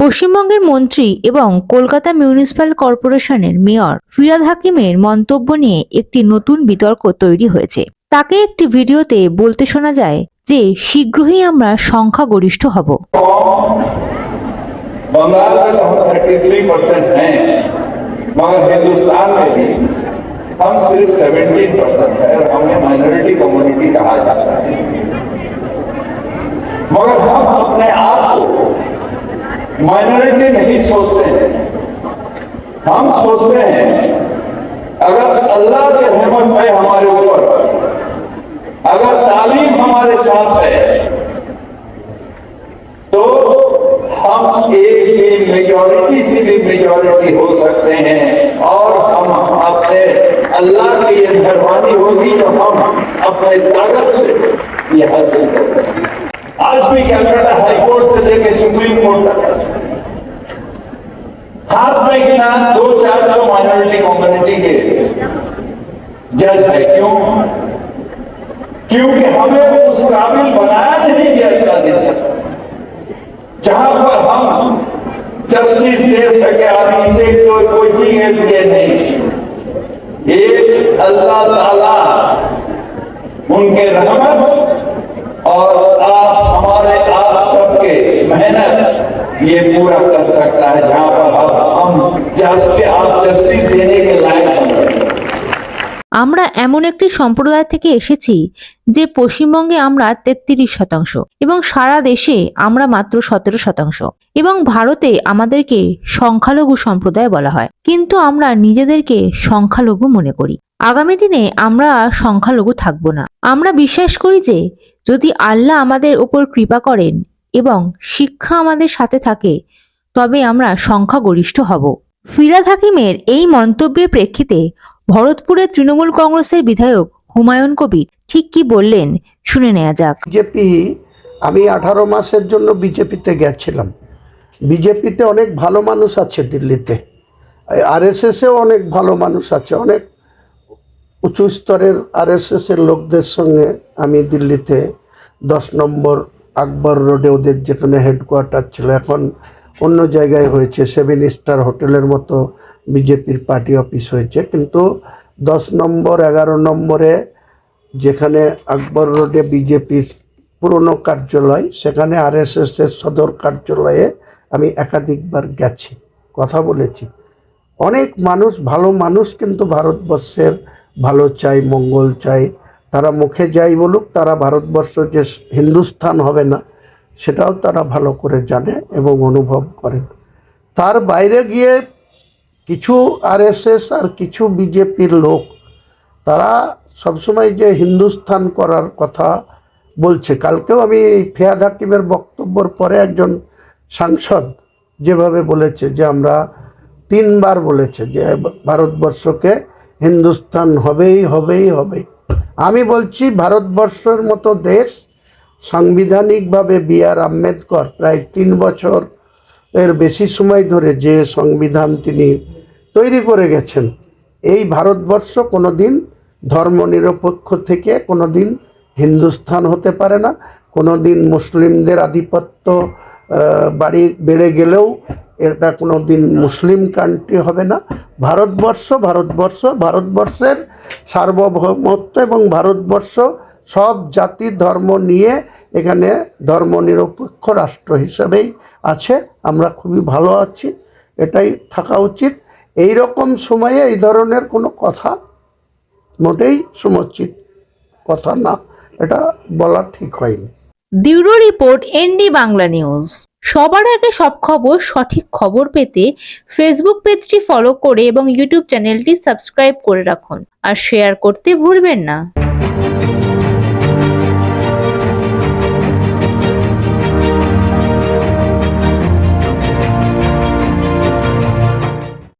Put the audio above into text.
পশ্চিমবঙ্গের মন্ত্রী এবং কলকাতা মিউনিসিপ্যাল কর্পোরেশনের মেয়র ফিরাদ হাকিমের মন্তব্য নিয়ে একটি নতুন বিতর্ক তৈরি হয়েছে তাকে একটি ভিডিওতে বলতে শোনা যায় যে শীঘ্রই আমরা সংখ্যাগরিষ্ঠ হব बंगाल में तो हम 33 परसेंट हैं मगर हिंदुस्तान में भी हम सिर्फ 17 परसेंट है और हमें माइनॉरिटी कम्युनिटी कहा जाता है मगर हम अपने आप को مائنورٹی نہیں سوچتے ہیں۔ ہم سوچتے ہیں، اگر اللہ کی رحمت ہے ہمارے اوپر، اگر تعلیم ہمارے ساتھ ہے، تو ہم ایک بھی میجورٹی سے بھی میجورٹی ہو سکتے ہیں۔ اور ہم اپنے اللہ کی یہ مہربانی ہوگی تو ہم اپنے طاقت سے یہ حاصل کرتے ہیں آج بھی کیلکٹا ہائی کورٹ سے لے کے سپریم کورٹ تک۔ جج ہے کیوں؟ کیونکہ ہمیں وہ اس قابل بنایا نہیں گیا اللہ نے جہاں پر ہم جسٹس دے سکے آدمی سے کوئی سی ہیلپ کے نہیں۔ ایک اللہ تعالی ان کے رحمت اور آپ، ہمارے آپ سب کے محنت، یہ پورا کر سکتا ہے۔ جہاں پر ہم جسٹس آپ جسٹس دے আমরা এমন একটি সম্প্রদায় থেকে এসেছি যে পশ্চিমবঙ্গে আমরা তেত্রিশ শতাংশ এবং সারা দেশে আমরা মাত্র সতেরো শতাংশ এবং ভারতে আমাদেরকে সংখ্যালঘু সম্প্রদায় বলা হয়। কিন্তু আমরা নিজেদেরকে সংখ্যালঘু মনে করি। আগামী দিনে আমরা সংখ্যালঘু থাকব না। আমরা বিশ্বাস করি যে যদি আল্লাহ আমাদের উপর কৃপা করেন এবং শিক্ষা আমাদের সাথে থাকে, তবে আমরা সংখ্যাগরিষ্ঠ হব। ফিরাদ হাকিমের এই মন্তব্যের প্রেক্ষিতে ভরতপুরের তৃণমূল কংগ্রেসের বিধায়ক হুমায়ুন কবির ঠিক কি বললেন শুনে নেওয়া যাক। বিজেপি, আমি আঠারো মাসের জন্য বিজেপিতে গেছিলাম। বিজেপিতে অনেক ভালো মানুষ আছে দিল্লিতে। আর এস এসেও অনেক ভালো মানুষ আছে। অনেক উঁচু স্তরের আর এস এসের লোকদের সঙ্গে আমি দিল্লিতে দশ নম্বর আকবর রোডে ওদের যেখানে হেডকোয়ার্টার ছিল, এখন অন্য জায়গায় হয়েছে, সেভেন স্টার হোটেলের মতো বিজেপির পার্টি অফিস হয়েছে। কিন্তু দশ নম্বর, এগারো নম্বরে যেখানে আকবর রোডে বিজেপির পুরনো কার্যালয়, সেখানে আরএসএস এর সদর কার্যালয়ে আমি একাধিকবার গেছি, কথা বলেছি। অনেক মানুষ, ভালো মানুষ কিন্তু ভারতবর্ষের ভালো চাই, মঙ্গল চাই, তারা মুখে যাই বলুক, তারা ভারতবর্ষ যে হিন্দুস্থান হবে না সেটাও তারা ভালো করে জানে এবং অনুভব করেন। তার বাইরে গিয়ে কিছু আরএসএস আর কিছু বিজেপির লোক, তারা সবসময় যে হিন্দুস্থান করার কথা বলছে, কালকেও আমি ফেয়াদ হাকিমের বক্তব্যর পরে একজন সাংসদ যেভাবে বলেছে যে আমরা তিনবার বলেছে যে ভারতবর্ষকে হিন্দুস্থান হবেই হবেই হবে আমি বলছি ভারতবর্ষের মতো দেশ সাংবিধানিকভাবে বি আর আম্বেদকর প্রায় তিন বছর এর বেশি সময় ধরে যে সংবিধান তিনি তৈরি করে গেছেন, এই ভারতবর্ষ কোনো দিন ধর্মনিরপেক্ষ থেকে কোনো দিন হিন্দুস্থান হতে পারে না কোনো দিন মুসলিমদের আধিপত্য বাড়ি বেড়ে গেলেও এটা কোনো দিন মুসলিম কান্ট্রি হবে না। ভারতবর্ষ ভারতবর্ষ, ভারতবর্ষের সার্বভৌমত্ব এবং ভারতবর্ষ সব জাতি ধর্ম নিয়ে এখানে ধর্মনিরপেক্ষ রাষ্ট্র হিসেবেই আছে। আমরা খুবই ভালো আছি, এটাই থাকা উচিত। এই রকম সময়ে এই ধরনের কোনো কথা মোটেই সমুচিত কথা না, এটা বলা ঠিক হয়নি। Bureau report, ND Bangla news. সবার আগে সব খবর, সঠিক খবর পেতে ফেসবুক পেজটি ফলো করে এবং ইউটিউব চ্যানেলটি সাবস্ক্রাইব করে রাখুন। আর শেয়ার করতে ভুলবেন না।